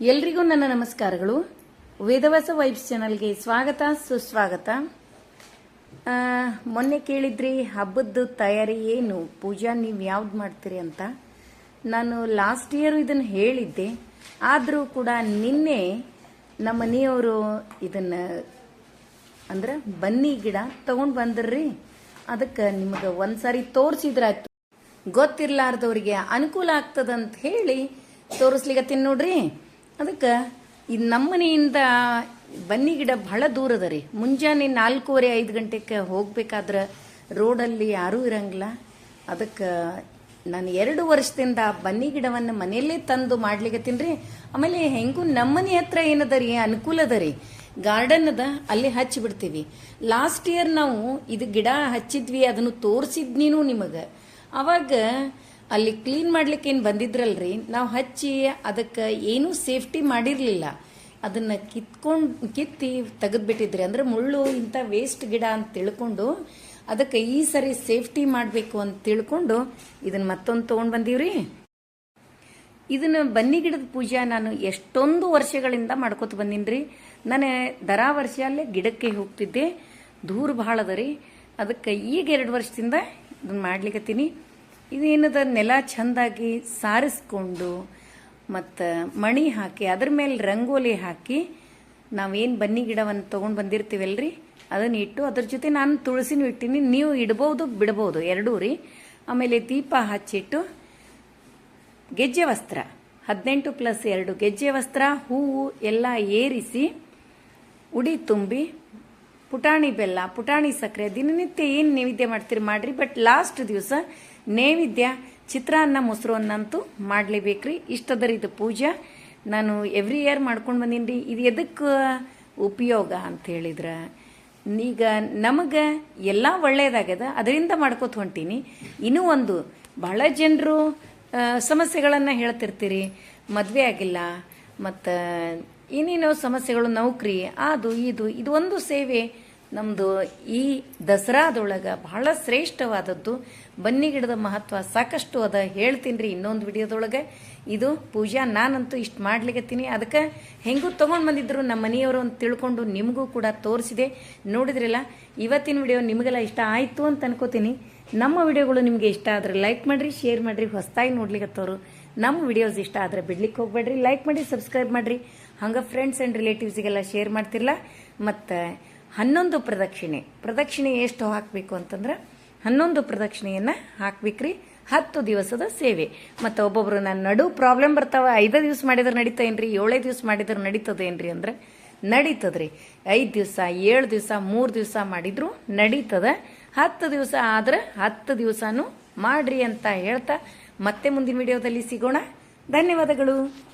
ಎಲ್ರಿಗೂ ನನ್ನ ನಮಸ್ಕಾರಗಳು. ವೇದವಾಸ ವೈಬ್ಸ್ ಚಾನಲ್ಗೆ ಸ್ವಾಗತ, ಸುಸ್ವಾಗತ. ಮೊನ್ನೆ ಕೇಳಿದ್ರಿ ಹಬ್ಬದ ತಯಾರಿ ಏನು? ಪೂಜಾ, ನೀವು ಯಾವ್ದು ಮಾಡ್ತೀರಿ ಅಂತ. ನಾನು ಲಾಸ್ಟ್ ಇಯರ್ ಇದನ್ನು ಹೇಳಿದ್ದೆ. ಆದರೂ ಕೂಡ ನಿನ್ನೆ ನಮ್ಮ ಮನೆಯವರು ಇದನ್ನ, ಅಂದ್ರೆ ಬನ್ನಿ ಗಿಡ ತಗೊಂಡ್ ಬಂದ್ರಿ. ಅದಕ್ಕೆ ನಿಮಗೆ ಒಂದ್ಸಾರಿ ತೋರಿಸಿದ್ರಾಯ್ತು. ಗೊತ್ತಿರ್ಲಾರ್ದವ್ರಿಗೆ ಅನುಕೂಲ ಆಗ್ತದಂತ ಹೇಳಿ ತೋರಿಸ್ಲಿಕತ್ತೀನಿ ನೋಡ್ರಿ. ಅದಕ್ಕೆ ಇದು ನಮ್ಮನೆಯಿಂದ ಬನ್ನಿ ಗಿಡ ಬಹಳ ದೂರ ಅದ ರೀ. ಮುಂಜಾನೆ ನಾಲ್ಕೂವರೆ, ಐದು ಗಂಟೆಗೆ ಹೋಗ್ಬೇಕಾದ್ರೆ ರೋಡಲ್ಲಿ ಯಾರೂ ಇರಂಗಿಲ್ಲ. ಅದಕ್ಕೆ ನಾನು ಎರಡು ವರ್ಷದಿಂದ ಬನ್ನಿ ಗಿಡವನ್ನು ಮನೆಯಲ್ಲೇ ತಂದು ಮಾಡ್ಲಿಕತ್ತೀನಿ ರೀ. ಆಮೇಲೆ ಹೆಂಗೂ ನಮ್ಮನೆ ಹತ್ರ ಏನದ ರೀ, ಅನುಕೂಲ ಅದ ರೀ. ಗಾರ್ಡನ್ ಅದ, ಅಲ್ಲಿ ಹಚ್ಚಿ ಬಿಡ್ತೀವಿ. ಲಾಸ್ಟ್ ಇಯರ್ ನಾವು ಇದು ಗಿಡ ಹಚ್ಚಿದ್ವಿ, ಅದನ್ನು ತೋರಿಸಿದ್ನೀನು ನಿಮಗೆ. ಅವಾಗ ಅಲ್ಲಿ ಕ್ಲೀನ್ ಮಾಡ್ಲಿಕ್ಕೆ ಏನು ಬಂದಿದ್ರಲ್ರಿ? ನಾವು ಹಚ್ಚಿ ಅದಕ್ಕೆ ಏನೂ ಸೇಫ್ಟಿ ಮಾಡಿರಲಿಲ್ಲ. ಅದನ್ನ ಕಿತ್ಕೊಂಡು, ಕಿತ್ತಿ ತೆಗೆದ್ಬಿಟ್ಟಿದ್ರಿ. ಅಂದ್ರೆ ಮುಳ್ಳು, ಇಂಥ ವೇಸ್ಟ್ ಗಿಡ ಅಂತ ತಿಳ್ಕೊಂಡು ಅದಕ್ಕೆ ಈ ಸರಿ ಸೇಫ್ಟಿ ಮಾಡಬೇಕು ಅಂತ ತಿಳ್ಕೊಂಡು ಇದನ್ನ ಮತ್ತೊಂದು ತೊಗೊಂಡು ಬಂದೀವ್ರಿ. ಇದನ್ನ ಬನ್ನಿ ಗಿಡದ ಪೂಜೆ ನಾನು ಎಷ್ಟೊಂದು ವರ್ಷಗಳಿಂದ ಮಾಡ್ಕೊತ ಬಂದೀನಿ ನಾನು ದರಾ ವರ್ಷ ಅಲ್ಲೇ ಗಿಡಕ್ಕೆ ಹೋಗ್ತಿದ್ದೆ. ದೂರ ಭಾಳ ಅದ ರೀ. ಅದಕ್ಕೆ ಈಗ ಎರಡು ವರ್ಷದಿಂದ ಇದನ್ನ ಮಾಡ್ಲಿಕತ್ತೀನಿ. ಇದೇನದ ನೆಲ ಚಂದಾಗಿ ಸಾರಿಸ್ಕೊಂಡು ಮತ್ತು ಮಣಿ ಹಾಕಿ, ಅದ್ರ ಮೇಲೆ ರಂಗೋಲಿ ಹಾಕಿ ನಾವೇನು ಬನ್ನಿ ಗಿಡವನ್ನು ತೊಗೊಂಡು ಬಂದಿರ್ತೀವಲ್ರಿ? ಅದನ್ನ ಇಟ್ಟು ಅದ್ರ ಜೊತೆ ನಾನು ತುಳಸಿನೂ ಇಟ್ಟಿನಿ. ನೀವು ಇಡ್ಬೋದು, ಬಿಡ್ಬೋದು, ಎರಡೂ ರೀ. ಆಮೇಲೆ ದೀಪ ಹಚ್ಚಿಟ್ಟು ಗೆಜ್ಜೆ ವಸ್ತ್ರ, ಹದಿನೆಂಟು ಪ್ಲಸ್ ಎರಡು ಗೆಜ್ಜೆ ವಸ್ತ್ರ, ಹೂವು ಎಲ್ಲ ಏರಿಸಿ, ಉಡಿ ತುಂಬಿ ಪುಟಾಣಿ ಬೆಲ್ಲ, ಪುಟಾಣಿ ಸಕ್ಕರೆ, ದಿನನಿತ್ಯ ಏನು ನೈವೇದ್ಯ ಮಾಡ್ತೀರಿ ಮಾಡ್ರಿ ಬಟ್ ಲಾಸ್ಟ್ ದಿವಸ ನೈವೇದ್ಯ ಚಿತ್ರಾನ್ನ ಮೊಸರು ಅನ್ನಂತೂ ಮಾಡಲೇಬೇಕ್ರಿ. ಇಷ್ಟದರಿ ಇದು ಪೂಜೆ. ನಾನು ಎವ್ರಿ ಇಯರ್ ಮಾಡ್ಕೊಂಡು ಬಂದೀನಿ ರೀ ಇದು ಎದಕ್ಕೆ ಉಪಯೋಗ ಅಂತ ಹೇಳಿದ್ರೆ. ಈಗ ನಮಗೆ ಎಲ್ಲ ಒಳ್ಳೆಯದಾಗ್ಯದ ಅದರಿಂದ ಮಾಡ್ಕೋತ ಹೊಂಟೀನಿ. ಇನ್ನೂ ಒಂದು ಬಹಳ ಜನರು ಸಮಸ್ಯೆಗಳನ್ನು ಹೇಳ್ತಿರ್ತೀರಿ. ಮದುವೆ ಆಗಿಲ್ಲ, ಮತ್ತು ಏನೇನೋ ಸಮಸ್ಯೆಗಳು ನೌಕರಿ ಅದು, ಇದು ಇದು ಒಂದು ಸೇವೆ ನಮ್ಮದು ಈ ದಸರಾದೊಳಗೆ ಬಹಳ ಶ್ರೇಷ್ಠವಾದದ್ದು. ಬನ್ನಿ ಗಿಡದ ಮಹತ್ವ ಸಾಕಷ್ಟು ಅದ ಹೇಳ್ತೀನಿ ರೀ ಇನ್ನೊಂದು ವಿಡಿಯೋದೊಳಗೆ. ಇದು ಪೂಜಾ, ನಾನಂತೂ ಇಷ್ಟು ಮಾಡ್ಲಿಕತ್ತೀನಿ. ಅದಕ್ಕೆ ಹೆಂಗೂ ತೊಗೊಂಡು ಬಂದಿದ್ರು ನಮ್ಮ ಮನೆಯವರು ಅಂತ ತಿಳ್ಕೊಂಡು ನಿಮಗೂ ಕೂಡ ತೋರಿಸಿದೆ. ನೋಡಿದ್ರಲ್ಲ, ಇವತ್ತಿನ ವಿಡಿಯೋ ನಿಮಗೆಲ್ಲ ಇಷ್ಟ ಆಯಿತು ಅಂತ ಅನ್ಕೋತೀನಿ. ನಮ್ಮ ವಿಡಿಯೋಗಳು ನಿಮಗೆ ಇಷ್ಟ ಆದರೆ ಲೈಕ್ ಮಾಡಿರಿ, ಶೇರ್ ಮಾಡಿರಿ ಹೊಸದಾಗಿ ನೋಡ್ಲಿಕ್ಕೆ ನಮ್ಮ ವಿಡಿಯೋಸ್ ಇಷ್ಟ ಆದರೆ ಬಿಡ್ಲಿಕ್ಕೆ ಹೋಗ್ಬೇಡ್ರಿ. ಲೈಕ್ ಮಾಡಿ ಸಬ್ಸ್ಕ್ರೈಬ್ ಮಾಡಿರಿ. ಹಂಗೆ ಫ್ರೆಂಡ್ಸ್ ಆ್ಯಂಡ್ ರಿಲೇಟಿವ್ಸಿಗೆಲ್ಲ ಶೇರ್ ಮಾಡ್ತಿರಲ್ಲ ಮತ್ತು ಹನ್ನೊಂದು ಪ್ರದಕ್ಷಿಣೆ. ಪ್ರದಕ್ಷಿಣೆ ಎಷ್ಟು ಹಾಕಬೇಕು ಅಂತಂದ್ರೆ ಹನ್ನೊಂದು ಪ್ರದಕ್ಷಿಣೆಯನ್ನು ಹಾಕ್ಬೇಕ್ರಿ. ಹತ್ತು ದಿವಸದ ಸೇವೆ. ಮತ್ತು ಒಬ್ಬೊಬ್ರು ನಾನು ನಡು ಪ್ರಾಬ್ಲಮ್ ಬರ್ತಾವ, ಐದು ದಿವಸ ಮಾಡಿದ್ರೆ ನಡೀತೇನ್ರಿ, ಏಳೇ ದಿವಸ ಮಾಡಿದ್ರೆ ನಡೀತದೇನ್ರಿ ಅಂದ್ರೆ ನಡೀತದ್ರಿ. ಐದು ದಿವಸ, ಏಳು ದಿವಸ, ಮೂರು ದಿವಸ ಮಾಡಿದ್ರು ನಡೀತದ. ಹತ್ತು ದಿವಸ ಆದ್ರೆ ಹತ್ತು ದಿವಸನೂ ಮಾಡ್ರಿ ಅಂತ ಹೇಳ್ತಾ ಮತ್ತೆ ಮುಂದಿನ ವಿಡಿಯೋದಲ್ಲಿ ಸಿಗೋಣ. ಧನ್ಯವಾದಗಳು.